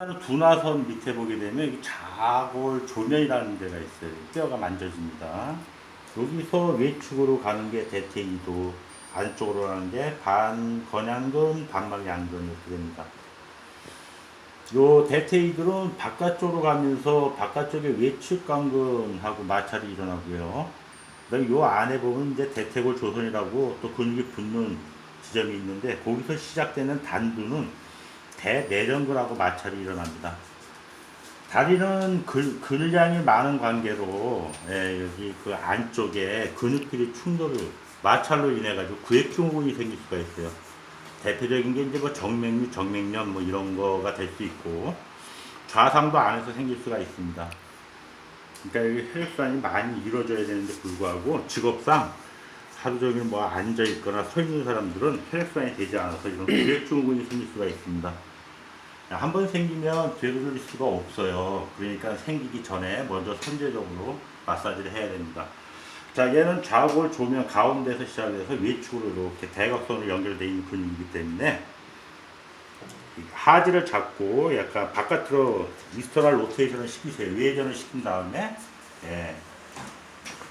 두나선 밑에 보게 되면 자골 조면이라는 데가 있어요. 뼈가 만져집니다. 여기서 외축으로 가는 게 대퇴이도, 안쪽으로 가는 게 반건양근, 반막양근 이렇게 됩니다. 요 대퇴이들은 바깥쪽으로 가면서 바깥쪽에 외측강근하고 마찰이 일어나고요. 그다음에 요 안에 보면 이제 대퇴골 조선이라고 또 근육이 붙는 지점이 있는데 거기서 시작되는 단두는 대내전근하고 마찰이 일어납니다. 다리는 근, 근량이 많은 관계로 예, 여기 그 안쪽에 근육들이 충돌을 마찰로 인해 가지고 구획증후군이 생길 수가 있어요. 대표적인 게 이제 뭐 정맥류, 정맥염 뭐 이런 거가 될 수 있고 좌상도 안에서 생길 수가 있습니다. 그러니까 여기 혈액순환이 많이 이루어져야 되는데 불구하고 직업상 하루 종일 뭐 앉아 있거나 서 있는 사람들은 혈액순환이 되지 않아서 이런 구획증후군이 생길 수가 있습니다. 한 번 생기면 되돌릴 수가 없어요. 그러니까 생기기 전에 먼저 선제적으로 마사지를 해야 됩니다. 자, 얘는 좌골 조면 가운데서 시작해서 외축으로 이렇게 대각선으로 연결되어 있는 근육이기 때문에 이 하지를 잡고 약간 바깥으로 미스터럴 로테이션을 시키세요. 외전을 시킨 다음에 예,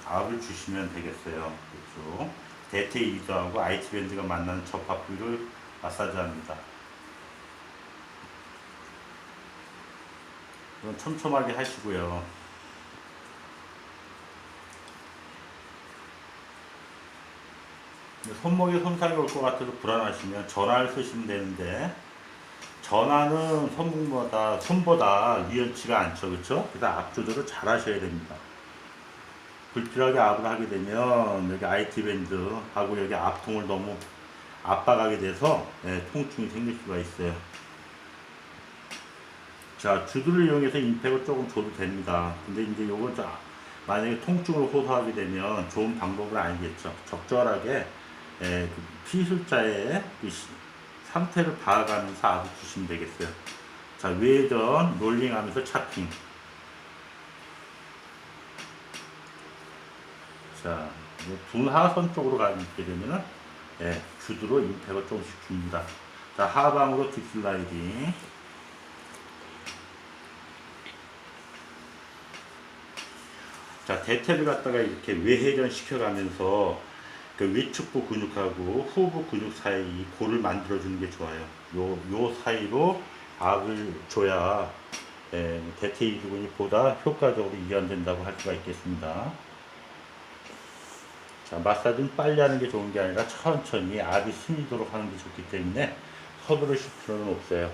압을 주시면 되겠어요. 그렇죠. 대퇴 이도하고 IT 밴드가 만나는 접합 부위를 마사지합니다. 이건 촘촘하게 하시고요. 손목에 손상이 올 것 같아서 불안하시면 전화를 쓰시면 되는데 전화는 손목보다 손보다 유연치가 않죠, 그렇죠? 그래서 앞 조절을 잘 하셔야 됩니다. 불필요하게 압을 하게 되면 여기 IT 밴드하고 여기 앞통을 너무 압박하게 돼서 예, 통증이 생길 수가 있어요. 자, 주두를 이용해서 임팩을 조금 줘도 됩니다. 근데 이제 요건 좀 만약에 통증을 호소하게 되면 좋은 방법은 아니겠죠. 적절하게 예, 그 피술자의 그 시- 상태를 봐가면서 압을 주시면 되겠어요. 자, 외전 롤링하면서 차핑. 자, 분하선 쪽으로 가게 되면은 예, 주두로 임팩을 조금씩 줍니다. 자, 하방으로 딥슬라이딩. 자, 대퇴를 갖다가 이렇게 외회전 시켜가면서 그 위축부 근육하고 후부 근육 사이 이 골을 만들어주는 게 좋아요. 요, 요 사이로 압을 줘야 예, 대퇴 이두근이 보다 효과적으로 이완된다고 할 수가 있겠습니다. 자, 마사지는 빨리 하는 게 좋은 게 아니라 천천히 압이 스미도록 하는 게 좋기 때문에 서두르실 필요는 없어요.